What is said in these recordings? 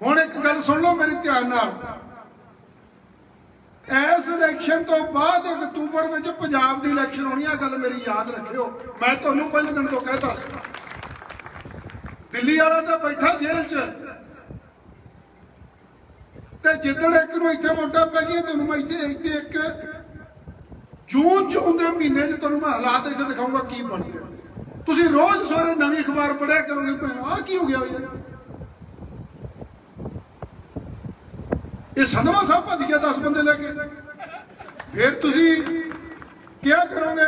ਹੁਣ ਇੱਕ ਗੱਲ ਸੁਣ ਲਓ ਮੇਰੀ ਧਿਆਨ ਨਾਲ। ਇਸ ਇਲੈਕਸ਼ਨ ਤੋਂ ਬਾਅਦ ਅਕਤੂਬਰ ਵਿੱਚ ਪੰਜਾਬ ਦੀ ਇਲੈਕਸ਼ਨ ਹੋਣੀ ਆ, ਗੱਲ ਮੇਰੀ ਯਾਦ ਰੱਖਿਓ। ਮੈਂ ਤੁਹਾਨੂੰ ਪਹਿਲੇ ਦਿਨ ਤੋਂ ਕਹਿਤਾ ਸੀ। ਦਿੱਲੀ ਵਾਲਾ ਤਾਂ ਬੈਠਾ ਜੇਲ੍ਹ 'ਚ। ਤੇ ਜਿੱਦਣ ਇੱਕ ਨੂੰ ਇੱਥੇ ਵੋਟਾਂ ਪੈ ਗਈਆਂ, ਤੁਹਾਨੂੰ ਮੈਂ ਇੱਥੇ ਇੱਥੇ ਇੱਕ ਜੂਨ ਜੂਨ ਦੇ ਮਹੀਨੇ 'ਚ ਤੁਹਾਨੂੰ ਮੈਂ ਹਾਲਾਤ ਇੱਥੇ ਦਿਖਾਊਂਗਾ ਕੀ ਬਣਦੇ ਆ। ਤੁਸੀਂ ਰੋਜ਼ ਸਵੇਰੇ ਨਵੀਂ ਅਖਬਾਰ ਪੜ੍ਹਿਆ ਕਰੋਗੇ ਆ ਕੀ ਹੋ ਗਿਆ ਯਾਰ ਇਹ ਸੰਧਵਾ ਸਾਹਿਬ ਭੱਜ ਗਿਆ 10 ਬੰਦੇ ਲੈ ਕੇ। ਫਿਰ ਤੁਸੀਂ ਕੀ ਕਰੋਗੇ?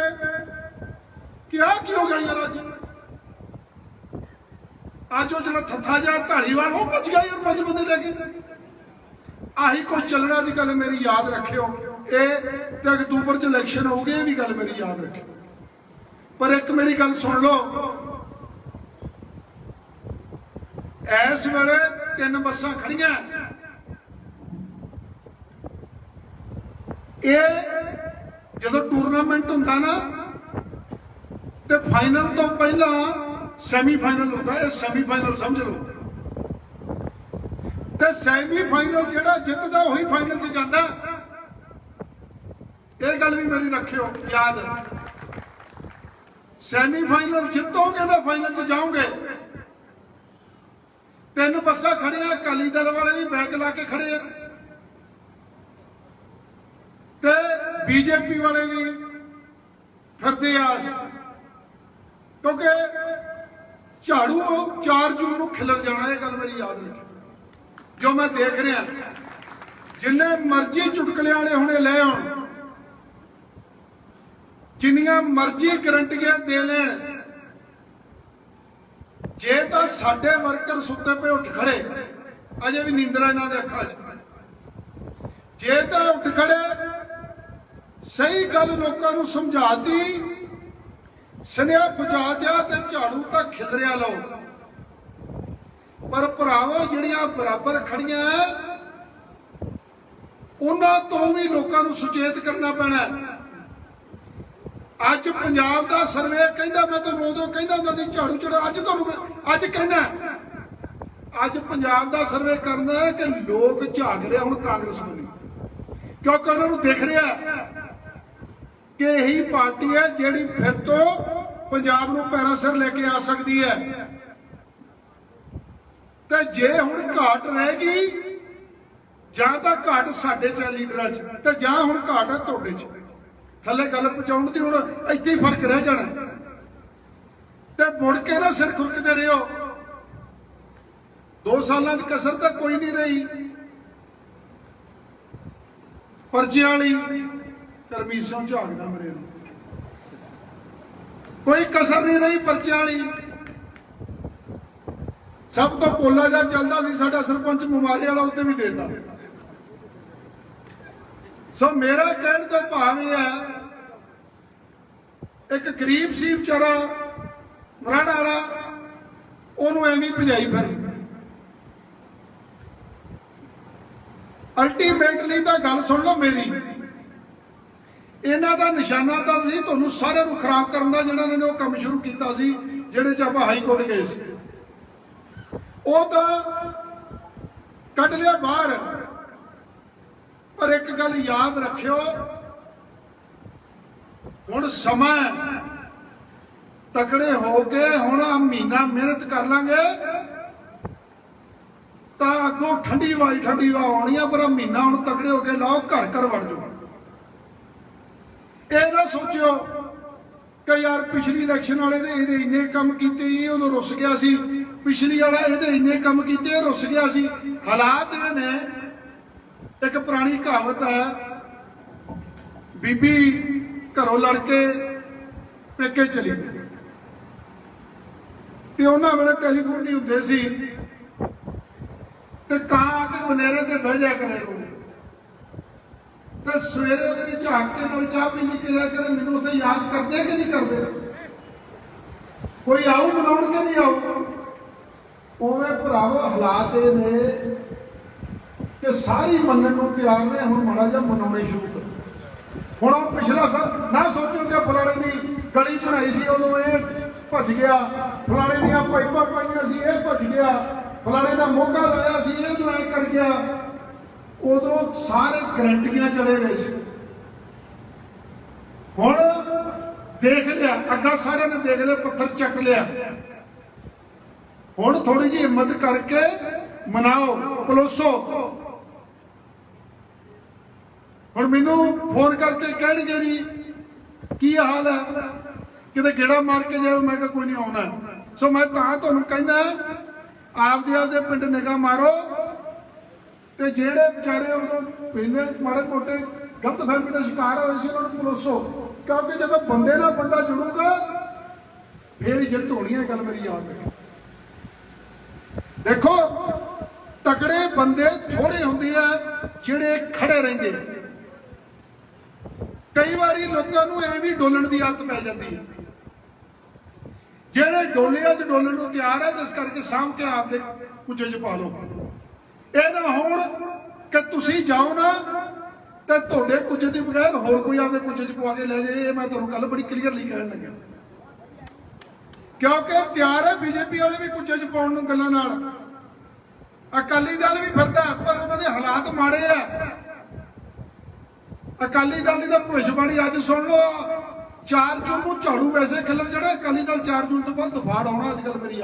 ਕਿਹਾ ਕੀ ਹੋ ਗਿਆ ਯਾਰ ਅੱਜ ਅੱਜ ਉਹ ਜਿਹੜਾ ਥੱਥਾ ਜਿਹਾ ਢਾਲੀਵਾਲ, ਉਹ ਭੱਜ ਗਿਆ ਯਾਰ ਪੰਜ ਬੰਦੇ ਲੈ ਕੇ। ਆਹੀ ਕੁਝ ਚੱਲਣਾ ਦੀ ਗੱਲ ਮੇਰੀ ਯਾਦ ਰੱਖਿਓ। ਇਹ ਤੇ ਅਕਤੂਬਰ ਚ ਇਲੈਕਸ਼ਨ ਹੋਊਗੇ, ਇਹ ਵੀ ਗੱਲ ਮੇਰੀ ਯਾਦ ਰੱਖਿਓ। ਪਰ ਇੱਕ ਮੇਰੀ ਗੱਲ ਸੁਣ ਲਓ। ਇਸ ਵੇਲੇ ਤਿੰਨ ਬੱਸਾਂ ਖੜੀਆਂ। ਇਹ ਜਦੋਂ ਟੂਰਨਾਮੈਂਟ ਹੁੰਦਾ ਨਾ, ਤੇ ਫਾਈਨਲ ਤੋਂ ਪਹਿਲਾਂ ਸੈਮੀ ਫਾਈਨਲ ਹੁੰਦਾ, ਇਹ ਸੈਮੀ ਫਾਈਨਲ ਸਮਝ ਲਓ। ਤੇ ਸੈਮੀ ਫਾਈਨਲ ਜਿਹੜਾ ਜਿੱਤਦਾ, ਉਹੀ ਫਾਈਨਲ 'ਚ ਜਾਂਦਾ। ਇਹ ਗੱਲ ਵੀ ਮੇਰੀ ਰੱਖਿਓ, ਯਾਦ। ਸੈਮੀ ਫਾਈਨਲ ਜਿੱਤੋਗੇ ਤਾਂ ਫਾਈਨਲ 'ਚ ਜਾਓਗੇ। ਤਿੰਨ ਬੱਸਾਂ ਖੜੀਆਂ ਅਕਾਲੀ ਦਲ ਵਾਲੇ ਵੀ ਬੈਗ ਲਾ ਕੇ ਖੜੇ ਆ ਤੇ ਬੀਜੇਪੀ ਵਾਲੇ ਵੀ ਫਿਰਦੇ ਆ ਕਿਉਂਕਿ ਝਾੜੂ 4 ਜੂਨ ਨੂੰ ਖਿਲਰ ਜਾਣਾ, ਇਹ ਗੱਲ ਮੇਰੀ ਯਾਦ ਰੱਖਿਓ ਜੋ ਮੈਂ ਦੇਖ ਰਿਹਾ, ਜਿੰਨੇ ਮਰਜ਼ੀ ਚੁਟਕਲੇ ਵਾਲੇ ਹੁਣੇ ਲੈ ਆਉਣ, ਜਿੰਨੀਆਂ ਮਰਜ਼ੀ ਗਰੰਟੀਆਂ ਦੇ ਲੈਣ, ਜੇ ਤਾਂ ਸਾਡੇ ਵਰਕਰ ਸੁੱਤੇ ਪਏ ਉੱਠ ਖੜੇ, ਅਜੇ ਵੀ ਨੀਂਦਰਾ ਇਹਨਾਂ ਦੇ ਅੱਖਾਂ 'ਚ। ਜੇ ਤਾਂ ਉੱਠ ਖੜੇ ਸਹੀ ਗੱਲ ਲੋਕਾਂ ਨੂੰ ਸਮਝਾਤੀ ਸੁਨੇਹਾ ਪਹੁੰਚਾ ਦਿਆ ਤੇ ਝਾੜੂ ਤਾਂ ਖਿਲਰਿਆ ਲਓ। ਪਰ ਭਰਾਵੋ ਜਿਹੜੀਆਂ ਬਰਾਬਰ ਖੜੀਆਂ, ਉਹਨਾਂ ਤੋਂ ਵੀ ਲੋਕਾਂ ਨੂੰ ਸੁਚੇਤ ਕਰਨਾ ਪੈਣਾ ਅੱਜ ਪੰਜਾਬ ਦਾ ਸਰਵੇ ਕਹਿੰਦਾ, ਮੈਂ ਤੁਹਾਨੂੰ ਉਦੋਂ ਕਹਿੰਦਾ ਹੁੰਦਾ ਸੀ, ਝਾੜੂ ਚੜਾ ਅੱਜ ਤੁਹਾਨੂੰ ਮੈਂ, ਅੱਜ ਕਹਿੰਦਾ ਅੱਜ ਪੰਜਾਬ ਦਾ ਸਰਵੇ ਕਰਨਾ ਹੈ ਕਿ ਲੋਕ ਝਾਕ ਰਿਹਾ ਹੁਣ ਕਾਂਗਰਸ ਨੂੰ ਕਿਉਂਕਿ ਉਹਨਾਂ ਨੂੰ ਦਿਖ ਰਿਹਾ ਕਿ ਇਹੀ ਪਾਰਟੀ ਹੈ ਜਿਹੜੀ ਫਿਰ ਤੋਂ ਪੰਜਾਬ ਨੂੰ ਪੈਰਾਂ ਸਿਰ ਲੈ ਕੇ ਆ ਸਕਦੀ ਹੈ। ਤੇ ਜੇ ਹੁਣ ਘਾਟ ਰਹਿ ਗਈ, ਜਾਂ ਤਾਂ ਘਾਟ ਸਾਡੇ ਚ ਲੀਡਰਾਂ ਚ, ਤੇ ਜਾਂ ਹੁਣ ਘਾਟ ਹੈ ਤੁਹਾਡੇ ਚ। ਥੱਲੇ ਗੱਲ ਪਹੁੰਚਾਉਣ ਦੀ ਹੁਣ ਇੱਥੇ ਹੀ ਫ਼ਰਕ ਰਹਿ ਜਾਣਾ। ਤੇ ਮੁੜ ਕੇ ਨਾ ਸਿਰ ਖੁਰਕਦੇ ਰਹੋ। ਦੋ ਸਾਲਾਂ ਦੀ ਕਸਰ ਤਾਂ ਕੋਈ ਨਹੀਂ ਰਹੀ। ਪਰਚੇ ਵਾਲੀ ਕਰਮੀਤ ਝਾਕਦਾ ਮੇਰੇ ਨੂੰ। ਕੋਈ ਕਸਰ ਨਹੀਂ ਰਹੀ ਪਰਚੇ ਵਾਲੀ। ਸਭ ਤੋਂ ਪੋਲਾ ਜਿਹਾ ਚੱਲਦਾ ਸੀ ਸਾਡਾ ਸਰਪੰਚ ਮੁਮਾਰੇ ਵਾਲਾ ਉੱਤੇ ਵੀ ਦੇਤਾ। ਸੋ ਮੇਰਾ ਕਹਿਣ ਤੋਂ ਭਾਵ ਇਹ ਹੈ, ਇੱਕ ਗਰੀਬ ਸੀ ਵਿਚਾਰਾ ਮਰਾੜ ਵਾਲਾ, ਉਹਨੂੰ ਐਵੇਂ ਭਜਾਈ ਫਿਰ। ਅਲਟੀਮੇਟਲੀ ਤਾਂ ਗੱਲ ਸੁਣ ਲਓ ਮੇਰੀ। ਇਹਨਾਂ ਦਾ ਨਿਸ਼ਾਨਾ ਤਾਂ ਸੀ ਤੁਹਾਨੂੰ ਸਾਰਿਆਂ ਨੂੰ ਖਰਾਬ ਕਰਨ ਦਾ, ਜਿਹੜਾ ਇਹਨਾਂ ਨੇ ਉਹ ਕੰਮ ਸ਼ੁਰੂ ਕੀਤਾ ਸੀ, ਜਿਹੜੇ ਚ ਆਪਾਂ ਹਾਈ ਕੋਰਟ ਗਏ ਸੀ। ਉਹ ਤਾਂ ਕੱਢ ਲਿਆ ਬਾਹਰ। ਪਰ ਇੱਕ ਗੱਲ ਯਾਦ ਰੱਖਿਓ, ਹੁਣ ਸਮਾਂ ਤਕੜੇ ਹੋ ਕੇ ਹੁਣ ਆ ਮਹੀਨਾ ਮਿਹਨਤ ਕਰ ਲਾਂਗੇ। ਤਾਂ ਅੱਗੋਂ ਠੰਡੀ ਵਾਈ ਠੰਡੀ ਹਵਾ ਆਉਣੀ ਆ, ਪਰ ਆਹ ਮਹੀਨਾ ਹੁਣ ਤਕੜੇ ਹੋ ਕੇ ਲਾਓ ਘਰ ਘਰ ਵੜ ਜਾਓ। ਇਹ ਨਾ ਸੋਚਿਓ ਕਿ ਯਾਰ ਪਿਛਲੀ ਇਲੈਕਸ਼ਨ ਵਾਲੇ ਦੇ ਇਹਦੇ ਇੰਨੇ ਕੰਮ ਕੀਤੇ ਇਹ ਉਦੋਂ ਰੁੱਸ ਗਿਆ ਸੀ। ਪਿਛਲੀ ਵਾਲਾ ਇਹਦੇ ਇੰਨੇ ਕੰਮ ਕੀਤੇ ਰੁੱਸ ਗਿਆ ਸੀ। ਹਾਲਾਤ ਇਹ ਨੇ, ਇੱਕ ਪੁਰਾਣੀ ਕਹਾਵਤ ਹੈ, ਬੀਬੀ ਘਰੋਂ ਲੜ ਕੇ ਪੇਕੇ ਚਲੀ ਤੇ ਉਹਨਾਂ ਵੇਲੇ ਟੈਲੀਫੋਨ ਨਹੀਂ ਹੁੰਦੇ ਸੀ, ਤੇ ਕਾਂ ਆ ਕੇ ਬਨੇਰੇ ਤੇ ਬਹਿ ਜਾ ਕਰੇ। ਉਹ ਤੇ ਸਵੇਰੇ ਉਹਦੇ ਵਿੱਚ ਝਾਕ ਕੇ ਨਾਲ ਚਾਹ ਪੀਣੀ ਕਿ ਰਿਹਾ ਮੈਨੂੰ ਉੱਥੇ ਯਾਦ ਕਰਦੇ ਕਿ ਨਹੀਂ ਕਰਦੇ? ਕੋਈ ਆਊ ਬਣਾਉਣ ਕੇ ਨਹੀਂ ਆਊ? ਉਵੇਂ ਭਰਾਵੋ, ਹਾਲਾਤ ਇਹ ਨੇ ਕਿ ਸਾਰੀ ਮੰਨਣ ਨੂੰ ਤਿਆਰ ਨੇ, ਹੁਣ ਮਾੜਾ ਜਿਹਾ ਮਨਾਉਣੇ ਸ਼ੁਰੂ ਕਰ ਹੁਣ ਉਹ ਪਿਛਲਾ ਸਾਲ, ਨਾ ਸੋਚੋ ਕਿ ਫਲਾਣੇ ਦੀ ਗਲੀ ਬਣਾਈ ਸੀ, ਉਦੋਂ ਇਹ ਭੱਜ ਗਿਆ। ਫਲਾਣੇ ਦੀਆਂ ਪਾਈਪਾਂ ਪਾਈਆਂ ਸੀ, ਇਹ ਭੱਜ ਗਿਆ। ਫਲਾਣੇ ਦਾ ਮੋਗਾ ਲਾਇਆ ਸੀ, ਇਹ ਲੈ ਕਰ ਗਿਆ। ਉਦੋਂ ਸਾਰੇ ਗਰੰਟੀਆਂ ਚੜੇ ਗਏ ਸੀ। ਹੁਣ ਦੇਖ ਲਿਆ, ਅੱਗਾ ਸਾਰਿਆਂ ਨੇ ਦੇਖ ਲਿਆ, ਪੱਥਰ ਚੱਕ ਲਿਆ। ਹੁਣ ਥੋੜੀ ਜਿਹੀ ਹਿੰਮਤ ਕਰਕੇ ਮਨਾਓ ਪਲੋਸੋ ਹੁਣ ਮੈਨੂੰ ਫੋਨ ਕਰਕੇ ਕਹਿਣਗੇ ਜੀ ਕੀ ਹਾਲ ਹੈ? ਕਿਤੇ ਗੇੜਾ ਮਾਰ ਕੇ ਜਾਓ, ਮੈਂ ਕਿਹਾ ਕੋਈ ਨਹੀਂ ਆਉਣਾ। ਸੋ ਮੈਂ ਤਾਂ ਤੁਹਾਨੂੰ ਕਹਿੰਦਾ, ਆਪਦੇ ਆਪਦੇ ਪਿੰਡ ਨਿਗਾਹ ਮਾਰੋ ਤੇ ਜਿਹੜੇ ਵਿਚਾਰੇ ਉਦੋਂ ਪਹਿਲੇ ਮਾੜੇ ਮੋਟੇ ਗਲਤ ਫਹਿਮੀ ਦਾ ਸ਼ਿਕਾਰ ਹੋਏ ਸੀ, ਉਹਨਾਂ ਨੂੰ ਪਲੋਸੋ, ਕਿਉਂਕਿ ਜਦੋਂ ਬੰਦੇ ਨਾਲ ਬੰਦਾ ਜੁੜੂਗਾ, ਫੇਰ ਜਿੱਤ ਹੋਣੀ ਹੈ ਇਹ ਗੱਲ ਮੇਰੀ ਯਾਦ ਰੱਖੋ। ਦੇਖੋ, ਤਕੜੇ ਬੰਦੇ ਥੋੜੇ ਹੁੰਦੇ ਆ ਜਿਹੜੇ ਖੜੇ ਰਹਿੰਦੇ ਕਈ ਵਾਰੀ ਲੋਕਾਂ ਨੂੰ ਐਵੇਂ ਡੋਲਣ ਦੀ ਆਦਤ ਪੈ ਜਾਂਦੀ ਹੈ ਜਿਹੜੇ ਡੋਲਿਆਂ 'ਚ ਡੋਲਣ ਨੂੰ ਤਿਆਰ ਹੈ ਇਸ ਕਰਕੇ ਸਾਂਭ ਕੇ ਆਪਦੇ ਕੁਝੇ 'ਚ ਪਾ ਲਓ। ਇਹ ਨਾ ਹੋਣ ਕਿ ਤੁਸੀਂ ਜਾਓ ਨਾ ਤੇ ਤੁਹਾਡੇ ਕੁਝ ਦੇ ਬਗੈਰ ਹੋਰ ਕੋਈ ਆਪਦੇ ਕੁਝ 'ਚ ਪਵਾ ਕੇ ਲੈ ਜਾਏ। ਇਹ ਮੈਂ ਤੁਹਾਨੂੰ ਗੱਲ ਬੜੀ ਕਲੀਅਰਲੀ ਕਹਿਣ ਲੱਗਿਆ। ਕਿਉਂਕਿ ਤਿਆਰ ਹੈ ਬੀਜੇਪੀ ਵਾਲੇ ਵੀ ਕੁਝ 'ਚ ਪਾਉਣ ਨੂੰ ਗੱਲਾਂ ਨਾਲ। ਅਕਾਲੀ ਦਲ ਵੀ ਫਿਰਦਾ, ਪਰ ਉਹਨਾਂ ਦੇ ਹਾਲਾਤ ਮਾੜੇ ਆ। ਅਕਾਲੀ ਦਲ ਦੀ ਤਾਂ ਭਵਿੱਖਬਾਣੀ ਅੱਜ ਸੁਣ ਲਓ। 4 ਜੂਨ ਨੂੰ ਝਾੜੂ ਵੈਸੇ ਖਿਲਰ ਜਿਹੜਾ, ਅਕਾਲੀ ਦਲ 4 ਜੂਨ ਤੋਂ ਬਾਅਦ ਦਫਾੜ ਆਉਣਾ ਅੱਜ ਕੱਲ ਮੇਰੀ